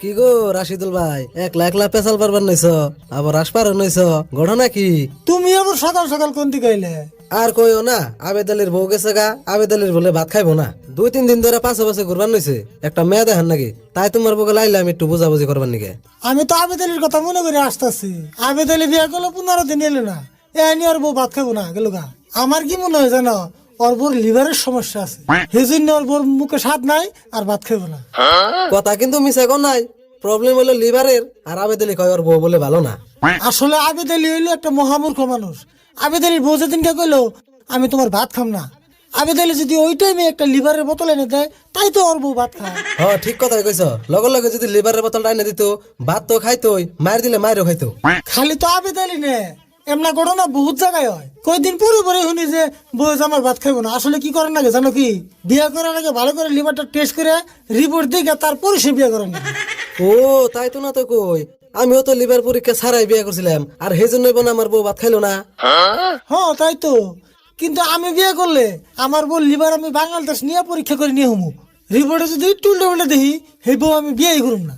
কি গো রাশিদুল ভাই? একলা একলা পেশাল পারবার নইছ আবার আসপার নইছ ঘটনা কি তুমি আবার সকাল সকাল কোন দিকে আইলে? আর কইও না আবেদ আলীর বউ গেছে গা আবেদ আলীর বলে ভাত খাইবো না। দুই তিন দিন ধরে পাশে পাশে ঘুরবার নইছে একটা মেয়ে দেখেন নাকি? তাই তোমার বউকে লাইলাম একটু বুঝাবুঝি করবার নিকে? আমি তো আবেদ আলীর কথা মনে করে আসতেছি। আবেদ আলী বিয়ে করল পনেরো দিন এলো না এ নিয়ে ওর বউ ভাত খাব না গেল গা। আমার কি মনে হয় জানো? ওর বোর লিভারের সমস্যা আছে। সেই জন্য ওর বোর মুখে স্বাদ নাই আর ভাত খাব না। কথা কিন্তু মিশে নাই। প্রবলেম হলো লিভারের আর আবেদ আলী কয় ওর বউ বলে ভালো না। আসলে আবেদ আলী হইল একটা মহামূর্খ মানুষ। বউ যেদিনকে কইলো আমি তোমার ভাত খাম না। আবেদ আলী যদি ওই টাইমে একটা লিভারের বোতল এনে দেয় তাই তো ওর বউ ভাত খায়। হ ঠিক কথাই কইছ। লগে লগে যদি লিভারের বোতলটা এনে দিত ভাত তো খাইতোই মার দিলে মায়েরও খাইতো। খালি তো আবেদ আলী নে। এমনা ঘটনা বহুত জায়গায় হয়। কয়দিন পরে পরে শুনি যে বউ আমার ভাত খাইবো না। আসলে কি করেন লাগে জানো কি? বিয়ে করার আগে ভালো করে লিভারটা টেস্ট করে রিপোর্ট দেখে তারপরে সে বিয়ে করেন। ও তাই তো না তো কই। আমিও তো লিভার পরীক্ষা ছাড়াই বিয়ে করছিলাম। আর সেই জন্যই বোন আমার বউ ভাত খাইলো না। হ্যাঁ তাই তো। কিন্তু আমি বিয়ে করলে আমার বউ লিভার আমি বাংলাদেশ নিয়ে পরীক্ষা করে নিয়ে হমু। রিপোর্টে যদি একটু উল্টে দেখি সেই বউ আমি বিয়েই করুম না।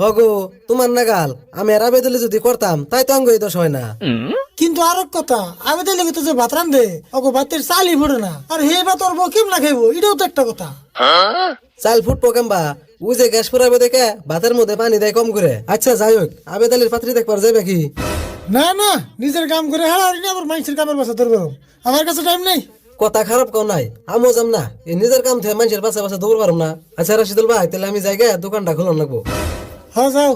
হগো তোমার নাগাল আমি আর আবেদলে যদি করতাম তাই তো আঙ্গ দোষ হয় না। কিন্তু আর এক কথা আমি তো লেগে তো যে ভাত রান্ধে ওকে ভাতের চালই ফুটে না। আর হে ভাত ওর বউ কেমন খাইবো এটাও তো একটা কথা। চাল ফুটবো কেমবা? ওই যে গ্যাস ফুরাবে দেখে ভাতের মধ্যে পানি দেয় কম করে। আচ্ছা যাই হোক আবেদ আলীর পাত্রী দেখবার যাবে কি? না না নিজের কাম করে না আবার মানুষের কামের বাসা ধরবে। আমার কাছে টাইম নেই। কথা খারাপ কেউ নাই। আমিও যাম না। এই নিজের কাম থেকে মানুষের পাশে পাশে দৌড় পারম না। আচ্ছা রাশিদুল ভাই তাহলে আমি জায়গায় দোকানটা খুলন লাগবো। হ্যাঁ যাও।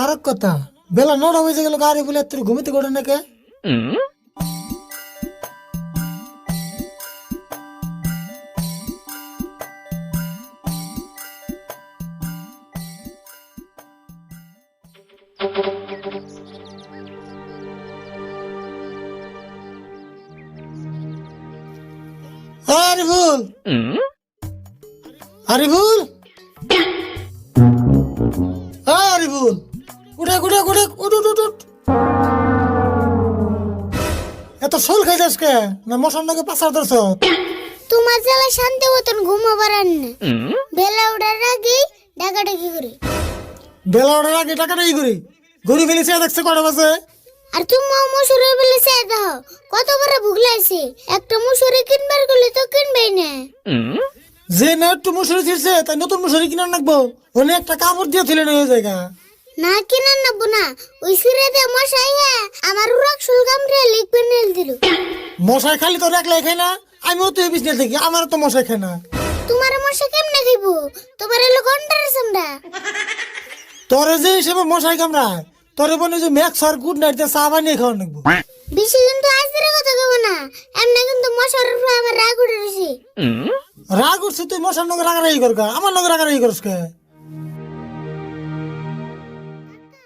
আর এক কথা বেলা নটা বেজে গেল গাড়ি বলে তোর ঘুমিতে গড়ে নাকি? আরিফুল? আরিফুল। উঠে উঠে উঠে উঠ উঠ উঠ। এত শোল খাই যাস কে? না মশার নাকি পাশার ধরছ? তোমার জ্বালা শান্তি মতন ঘুমাবার আর না। বেলা ওঠার আগেই ডাকাডাকি করে। বেলা ওঠার আগে ই করি? ঘুরি ফেলেছে দেখছে কটা বাজে? আর তুমি মুসুরি বলে চেয়ে দাও। কত বড় ভুগ লাগছে একটা মুসুরি কিনবার গেলে তো কিনবেই না। যে না একটু মুসুরি ছিড়ছে তাই নতুন মুসুরি কিনে রাখব অনেক একটা কাপড় দিয়ে তুলে নিয়ে জায়গা না কিনার নেব না। ওই সিরেতে মশাই হ্যাঁ। আমার উড়াক শুল কামড়ে লিখবে নেল দিল। মশাই খালি তো একলাই খাই না আমিও তো এই বিজনেস দেখি আমার তো মশাই খাই না। তোমার মশা কেমনে খাইব? তোমার এলো ঘণ্টার সামরা তোরে যে হিসেবে মশাই কামড়ায় তোরে বনে যে ম্যাক্স আর গুড নাইট দিয়ে চা বানিয়ে খাওয়া নাকবো বেশি কিন্তু আজের কথা কব না। এমনি কিন্তু মশার উপরে আমার রাগ উঠে রয়েছে। রাগ উঠছে তুই মশার নগর রাগারাগি করকা আমার নগর রাগারাগি করস কে?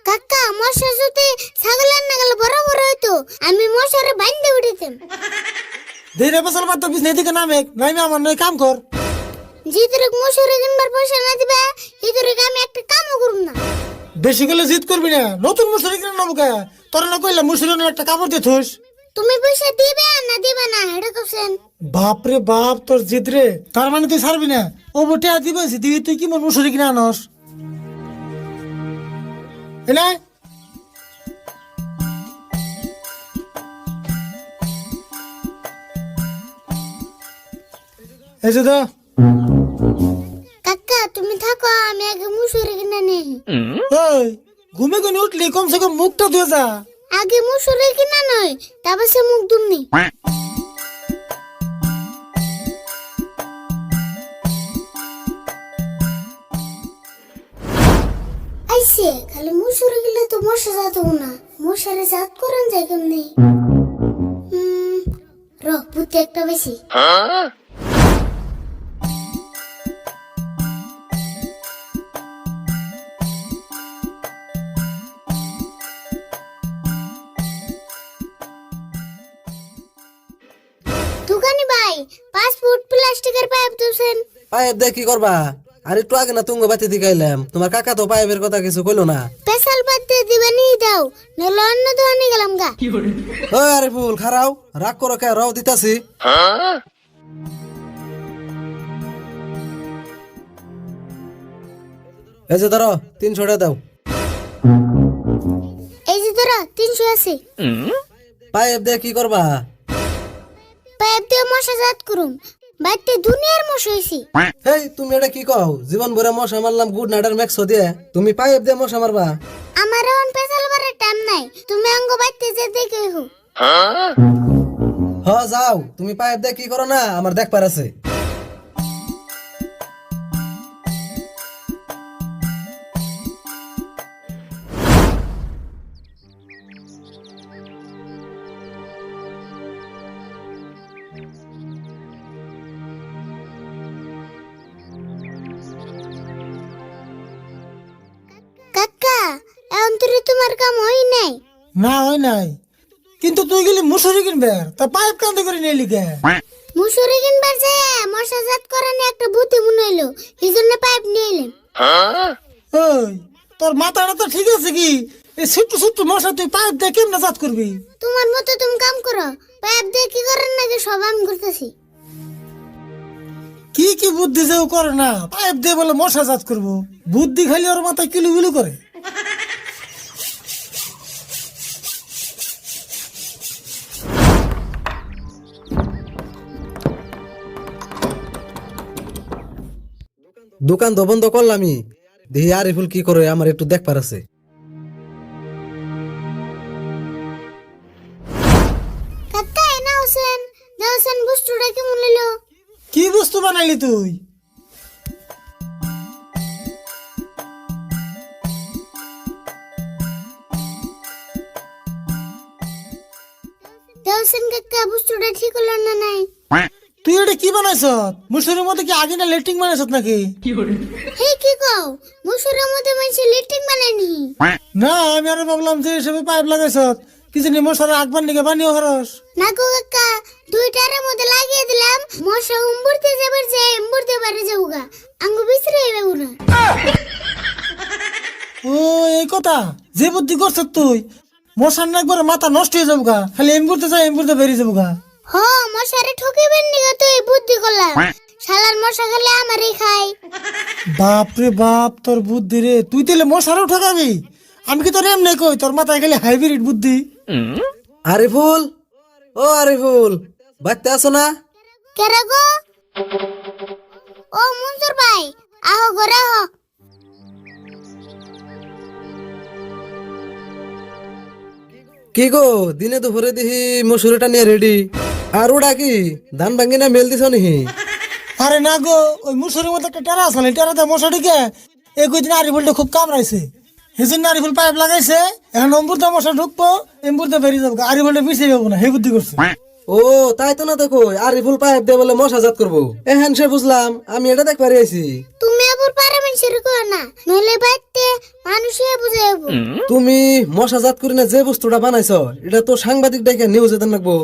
কাকা মশা যদি ছাগলের নাগাল বড় বড় হইতো আমি মশারে বাইন্দে উঠিতাম। ধীরে বাদ তো বিজনেস দিকে নামে নামে আমার নয় কাম কর। জিতরে মশুরে কিনবার পয়সা না দিবে ইতরে আমি একটা কামও করব না। বেশি গেলে জিত করবি না। নতুন মুসুরি কিনে নেব কে? তোর না কইলে মুসুরি একটা কাপড় দিয়ে থুস? তুমি পয়সা দিবে না দিবে না হেডে কছেন বাপরে বাপ তোর জিত রে। তার মানে তুই ছাড়বি না। ও বটে আর দিবে দিবি তুই কি মন মুসুরি কিনে আনস? এনে এই যে কাকা তুমি থাকো আমি আগে মুসুরি কিনে নেই। ওই ঘুমে ঘুমে উঠলি কমসে কম মুখটা ধুয়ে যা। আগে মুসুরি কিনা নয় তারপর সে মুখ দুমনি আইসে খালি মুসুরি গেলে তো মশা জাত না। মশারে জাত করেন যায় কেমনি? হুম র বুদ্ধি একটা বেশি। প্লাস্টিকের পাইপ দিয়েছেন পাইপ দিয়ে কি করবা? আর একটু আগে না তুঙ্গ বাতি দিকে আইলাম তোমার কাকা তো পাইপের কথা কিছু কইলো না। পেশাল দিয়ে দিবে নি দাও। নইলে অন্য দোকানে গেলাম গা। ও আরে ফুল খারাও। রাগ করো কে রাও দিতাছি। এই যে ধরো তিনশো টাকা দাও। এই যে ধরো তিনশো আছে। পাইপ দিয়ে কি করবা? পাইপ দিয়ে মশা জাত করুম। বাড়িতে দুনিয়ার মশ হইছি। এই তুমি এটা কি কও? জীবন ভরে মশা মারলাম গুড নাইটার ম্যাক্স দিয়ে। তুমি পাইপ দিয়ে মশা মারবা। আমার এখন পেশাল বারের টাইম নাই। তুমি অঙ্গ বাইতে যে দেখে হো হ যাও। তুমি পাইপ দিয়ে কি করো না? আমার দেখবার আছে। কাম হই নাই। না হয় নাই। কিন্তু তুই গেলি মুসুরি কিনবে তা পাইপ কান্দ করে নিয়ে লিখে মুসুরি কিনবার যায় মশা জাত করানি একটা বুদ্ধি মনে হইল এই জন্য পাইপ নিয়ে এলাম। ওই তোর মাথাটা তো ঠিক আছে কি? এই ছোট্ট ছোট্ট মশা তুই পাইপ দিয়ে কেমনে জাত করবি? তোমার মতো তুমি কাম করো পাইপ দিয়ে কি করেন নাকি সব আমি করতেছি। কি কি বুদ্ধি যে ও করে না পাইপ দিয়ে বলে মশা জাত করব। বুদ্ধি খালি ওর মাথায় কিলু বিলু করে। দোকান তো বন্ধ করলামই। দেখি আরিফুল কি করে আমার একটু দেখবার আছে। কাকা এনা হোসেন না হোসেন বুস্টুটা কেমন নিলো কি বস্তু বানাইলি তুই? হোসেন কাকা বুস্টুটা ঠিক হলো না নাই? বানাইছ মুসুরির মধ্যে কি আগে না লেট্রিং বানাইছ নাকি হে কি কও? মুসুরের মধ্যে মানুষের লিটিং বানায়নি না আমি আরও ভাবলাম যে হিসেবে পাইপ লাগাইছ কি জানি মশার আগবার নিকে বানিয়ে হরস। না গো কাকা দুইটার মধ্যে লাগিয়ে দিলাম। মশা উম্বুরতে যাবার যায় উম্বুরতে বাড়ি যাবুগা। আঙ্গু বিছরে এবে উড়া ও এই কথা। যে বুদ্ধি করছ তুই মশার না একবার মাথা নষ্ট হয়ে যাব গা খালি এমবুরতে যাই এমবুরতে বেরিয়ে যাব গা হ মশারে ঠকিবেন নিগা তুই বুদ্ধি করলাম। শালার মশা খেলে আমারই খাই বাপ রে বাপ তোর বুদ্ধি রে। তুই তাহলে মশারও ঠকাবি? আমি কি তোর এমনি কই? তোর মাথায় খালি হাইব্রিড বুদ্ধি। আরিফুল? ও আরিফুল বাড়তে আসো না? কেরে গো? ও মনসুর ভাই আহো ঘরে আহো। কি গো দিনে দুপুরে দেখি মসুরিটা নিয়ে রেডি আর ওটা কি? ধান ভাঙ্গি না মেল দিছ নিহি? আরে না গো ওই মুসুরের মধ্যে একটা টেরা আছে টেরাতে মশা ঢুকে এই কদিন আরিফুলটা খুব কামড়াইছে। সেই জন্য আরিফুল পাইপ লাগাইছে এখন অম্বুরতে মশা ঢুকবো এম্বুরতে বেরিয়ে যাব আরিফুলটা পিছিয়ে যাব না হে বুদ্ধি করছে। ও তাই তো না তো কই আরিফুল পাইপ দিয়ে বলে মশা জাত করব। এহেন সে বুঝলাম আমি এটা দেখবার আইছি। তুমি আবার পারে মানুষের না নইলে বাইতে মানুষে বুঝে তুমি মশা জাত করে না যে বস্তুটা বানাইছো এটা তো সাংবাদিক ডেকে নিউজে দেন লাগবো।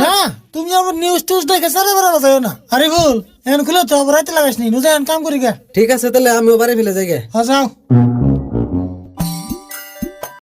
না তুমি আবার নিউজ টিউজ দেখে সারা বেড়া বাজাইও না। আরিফুল এখন খুলে তো আবার লাগাইস নি নুজান কাম করি গে। ঠিক আছে তাহলে আমিও বাড়ি ফেলে যাই গে। হ্যাঁ যাও।